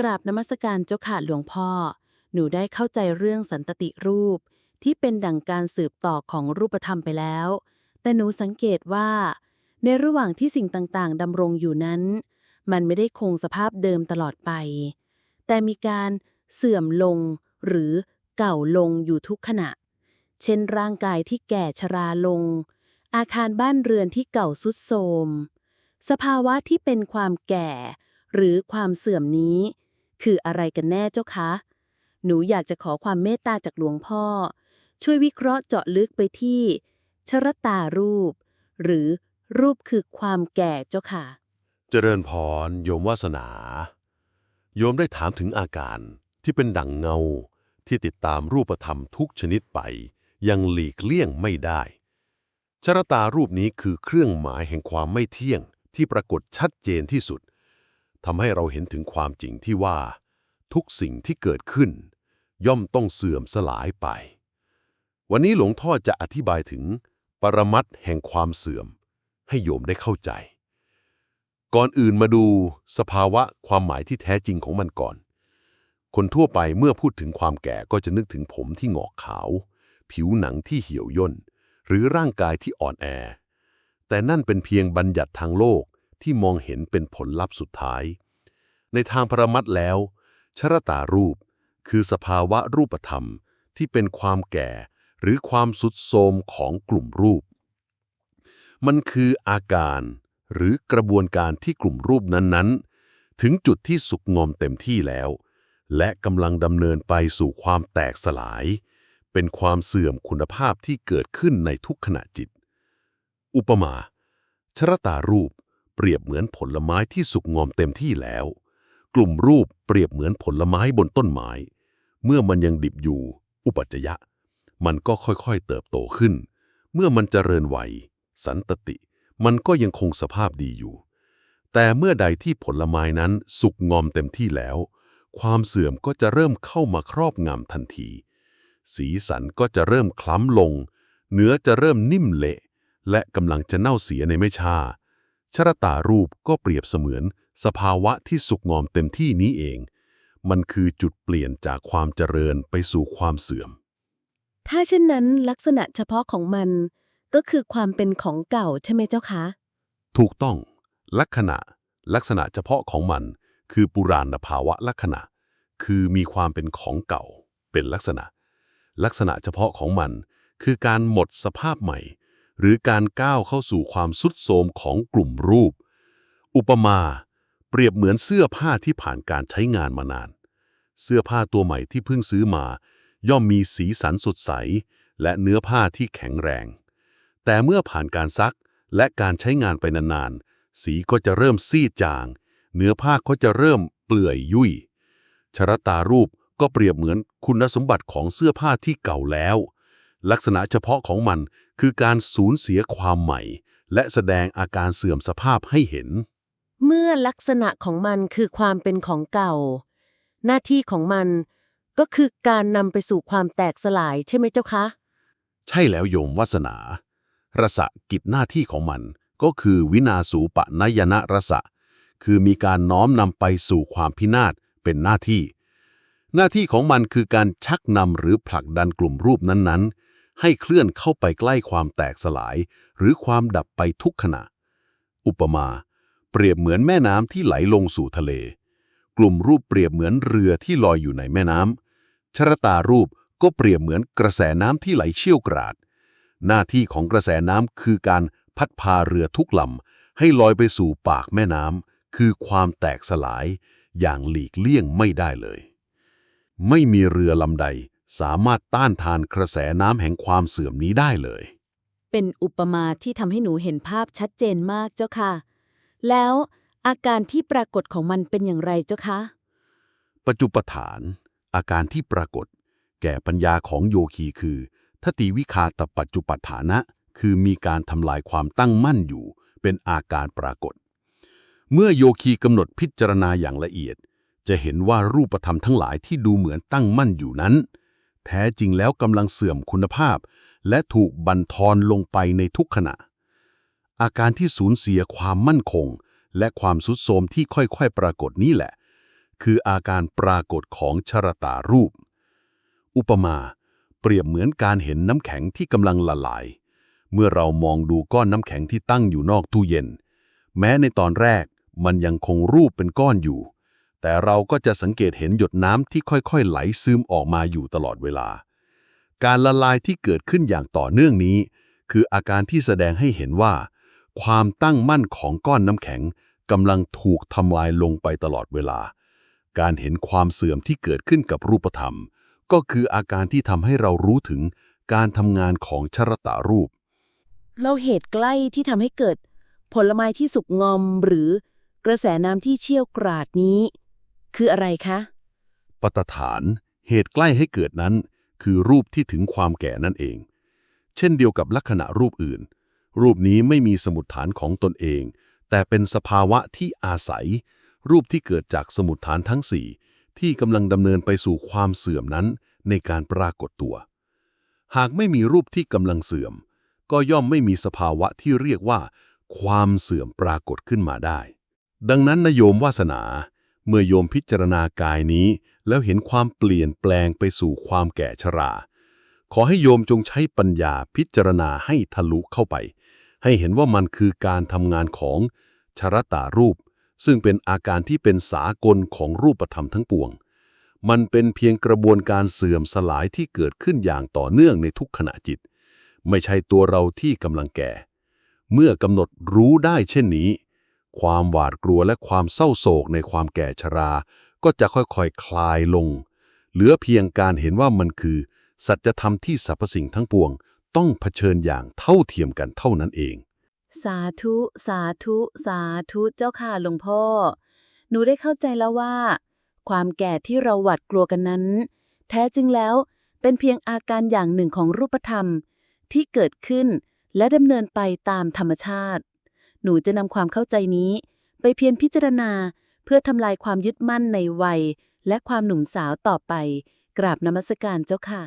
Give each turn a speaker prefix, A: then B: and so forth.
A: กราบนมัสการเจ้าค่ะหลวงพ่อ หนูได้เข้าใจเรื่องสันตติรูป ที่เป็นดั่งการสืบต่อของรูปธรรมไปแล้ว แต่หนูสังเกตว่า ในระหว่างที่สิ่งต่างๆดำรงอยู่นั้น มันไม่ได้คงสภาพเดิมตลอดไป แต่มีการเสื่อมลงหรือเก่าลงอยู่ทุกขณะ เช่นร่างกายที่แก่ชราลง อาคารบ้านเรือนที่เก่าสุดโทรม สภาวะที่เป็นความแก่ หรือความเสื่อมนี้ คืออะไรกันแน่เจ้าคะ หนูอยากจะขอความเมตตาจากหลวงพ่อ ช่วยวิเคราะห์เจาะลึกไปที่ชรตารูป หรือรูปคือความแก่เจ้าค่ะ
B: เจริญพรโยมวาสนา โยมได้ถามถึงอาการที่เป็นดั่งเงาที่ติดตามรูปธรรมทุกชนิดไป ยังหลีกเลี่ยงไม่ได้ ชรตารูปนี้คือเครื่องหมายแห่งความไม่เที่ยงที่ปรากฏชัดเจนที่สุด ทำให้เราเห็นถึงความจริงที่ว่า ทุกสิ่งที่เกิดขึ้น ย่อมต้องเสื่อมสลายไป วันนี้หลวงพ่อจะอธิบายถึงปรมัตแห่งความเสื่อม ให้โยมได้เข้าใจ ก่อนอื่นมาดูสภาวะความหมายที่แท้จริงของมันก่อน คนทั่วไปเมื่อพูดถึงความแก่ก็จะนึกถึงผมที่งอกขาว ผิวหนังที่เหี่ยวย่น หรือร่างกายที่อ่อนแอ แต่นั่นเป็นเพียงบัญญัติทางโลก ที่มองเห็นเป็นผลลัพธ์สุดท้าย ในทางปรมัตถ์แล้ว ชรตารูป คือสภาวะรูปธรรมที่เป็นความแก่ หรือความสุดโทรมของกลุ่มรูป มันคืออาการ หรือกระบวนการที่กลุ่มรูปนั้นๆ ถึงจุดที่สุกงอมเต็มที่แล้ว และกำลังดำเนินไปสู่ความแตกสลาย เป็นความเสื่อมคุณภาพที่เกิดขึ้นในทุกขณะจิต อุปมาชรตารูป เปรียบเหมือนผลไม้ที่สุกงอมเต็มที่แล้ว กลุ่มรูปเปรียบเหมือนผลไม้บนต้นไม้ เมื่อมันยังดิบอยู่ อุปัจจยะ มันก็ค่อยๆเติบโตขึ้น เมื่อมันเจริญวัย สันตติ มันก็ยังคงสภาพดีอยู่ แต่เมื่อใดที่ผลไม้นั้นสุกงอมเต็มที่แล้ว ความเสื่อมก็จะเริ่มเข้ามาครอบงำทันที สีสันก็จะเริ่มคล้ำลง เนื้อจะเริ่มนิ่มเละ และกำลังจะเน่าเสียในไม่ช้า ชรตารูปก็เปรียบเสมือน สภาวะที่สุกงอมเต็มที่นี้เอง มันคือจุดเปลี่ยนจากความเจริญไปสู่ความเสื่อม
A: ถ้าเช่นนั้นลักษณะเฉพาะของมัน ก็คือความเป็นของเก่าใช่ไหมเจ้าคะ
B: ถูกต้อง ลักษณะ ลักษณะเฉพาะของมัน คือปุราณภาวะลักษณะ คือมีความเป็นของเก่า เป็นลักษณะ ลักษณะเฉพาะของมัน คือการหมดสภาพใหม่ หรือการก้าวเข้าสู่ความสุดโทมของกลุ่มรูป อุปมา เปรียบเหมือนเสื้อผ้าที่ผ่านการใช้งานมานาน เสื้อผ้าตัวใหม่ที่เพิ่งซื้อมา ย่อมมีสีสันสดใส และเนื้อผ้าที่แข็งแรง แต่เมื่อผ่านการซักและการใช้งานไปนานๆ สีก็จะเริ่มซีดจาง เนื้อผ้าก็จะเริ่มเปลื่อยยุ่ยชรตารูปก็เปรียบเหมือนคุณสมบัติของเสื้อผ้าที่เก่าแล้ว ลักษณะเฉพาะของมันคือการสูญเสียความใหม่ และแสดงอาการเสื่อมสภาพให้เห็น
A: เมื่อลักษณะของมันคือความเป็นของเก่า หน้าที่ของมันก็คือการนำไปสู่ความแตกสลายใช่ไหมเจ้าคะ
B: ใช่แล้วโยมวาสนา รสะกิจหน้าที่ของมันก็คือวินาสูปะนยนะรสะ คือมีการน้อมนำไปสู่ความพินาศเป็นหน้าที่ หน้าที่ของมันคือการชักนำหรือผลักดันกลุ่มรูปนั้นๆ ให้เคลื่อนเข้าไปใกล้ความแตกสลาย หรือความดับไปทุกขณะ อุปมา เปรียบเหมือนแม่น้ำที่ไหลลงสู่ทะเล กลุ่มรูปเปรียบเหมือนเรือที่ลอยอยู่ในแม่น้ำชรตารูปก็เปรียบเหมือนกระแสน้ำที่ไหลเชี่ยวกราด หน้าที่ของกระแสน้ำคือการพัดพาเรือทุกลำให้ลอยไปสู่ปากแม่น้ำคือความแตกสลาย อย่างหลีกเลี่ยงไม่ได้เลย ไม่มีเรือลำใด สามารถต้านทานกระแสน้ำแห่งความเสื่อมนี้ได้เลย
A: เป็นอุปมาที่ทำให้หนูเห็นภาพชัดเจนมากเจ้าค่ะ แล้วอาการที่ปรากฏของมันเป็นอย่างไรเจ้าคะ
B: ปัจจุปฐาน อาการที่ปรากฏ แก่ปัญญาของโยคีคือทติวิคาตปัจจุปฐานะ คือมีการทำลายความตั้งมั่นอยู่ เป็นอาการปรากฏ เมื่อโยคีกำหนดพิจารณาอย่างละเอียด จะเห็นว่ารูปธรรมทั้งหลายที่ดูเหมือนตั้งมั่นอยู่นั้น แท้จริงแล้วกำลังเสื่อมคุณภาพ และถูกบั่นทอนลงไปในทุกขณะ อาการที่สูญเสียความมั่นคง และความสุดโทมที่ค่อยๆ ปรากฏนี่แหละ คืออาการปรากฏของชรตารูป อุปมาเปรียบเหมือนการเห็นน้ำแข็งที่กำลังละลาย เมื่อเรามองดูก้อนน้ำแข็งที่ตั้งอยู่นอกตู้เย็น แม้ในตอนแรกมันยังคงรูปเป็นก้อนอยู่ แต่เราก็จะสังเกตเห็นหยดน้ำที่ค่อยๆ ไหลซึมออกมาอยู่ตลอดเวลา การละลายที่เกิดขึ้นอย่างต่อเนื่องนี้ คืออาการที่แสดงให้เห็นว่า ความตั้งมั่นของก้อนน้ำแข็งกำลังถูกทำลายลงไปตลอดเวลา การเห็นความเสื่อมที่เกิดขึ้นกับรูปธรรม ก็คืออาการที่ทำให้เรารู้ถึงการทำงานของชรตารูป
A: เราเหตุใกล้ที่ทำให้เกิด ผลไม้ที่สุกงอมหรือกระแสน้ำที่เชี่ยวกราดนี้ คืออะไรคะ
B: ปตฐาน เหตุใกล้ให้เกิดนั้น คือรูปที่ถึงความแก่นั่นเอง เช่นเดียวกับลักษณะรูปอื่น รูปนี้ไม่มีสมุดฐานของตนเอง แต่เป็นสภาวะที่อาศัย รูปที่เกิดจากสมุดฐานทั้งสี่ที่กำลังดำเนินไปสู่ความเสื่อมนั้นในการปรากฏตัว หากไม่มีรูปที่กำลังเสื่อม ก็ย่อมไม่มีสภาวะที่เรียกว่า ความเสื่อมปรากฏขึ้นมาได้ ดังนั้นนโยมวาสนา เมื่อโยมพิจารณากายนี้ แล้วเห็นความเปลี่ยนแปลงไปสู่ความแก่ชรา ขอให้โยมจงใช้ปัญญาพิจารณาให้ทะลุเข้าไป ให้เห็นว่ามันคือการทำงานของชรตารูป ซึ่งเป็นอาการที่เป็นสากลของรูปธรรมทั้งปวง มันเป็นเพียงกระบวนการเสื่อมสลายที่เกิดขึ้นอย่างต่อเนื่องในทุกขณะจิต ไม่ใช่ตัวเราที่กำลังแก่ เมื่อกำหนดรู้ได้เช่นนี้ ความหวาดกลัวและความเศร้าโศกในความแก่ชรา ก็จะค่อยๆคคลายลง เหลือเพียงการเห็นว่ามันคือ สัจธรรมที่สรรพสิ่งทั้งปวง ต้องเผชิญอย่างเท่าเทียมกันเท่านั้นเอง
A: สาธุ สาธุ สาธุเจ้าค่ะหลวงพ่อ หนูได้เข้าใจแล้วว่า ความแก่ที่เราหวาดกลัวกันนั้น แท้จริงแล้วเป็นเพียงอาการอย่างหนึ่งของรูปธรรมที่เกิดขึ้นและดำเนินไปตามธรรมชาติ หนูจะนำความเข้าใจนี้ ไปเพียรพิจารณา เพื่อทำลายความยึดมั่นในวัย และความหนุ่มสาวต่อไป กราบนมัสการเจ้าค่ะ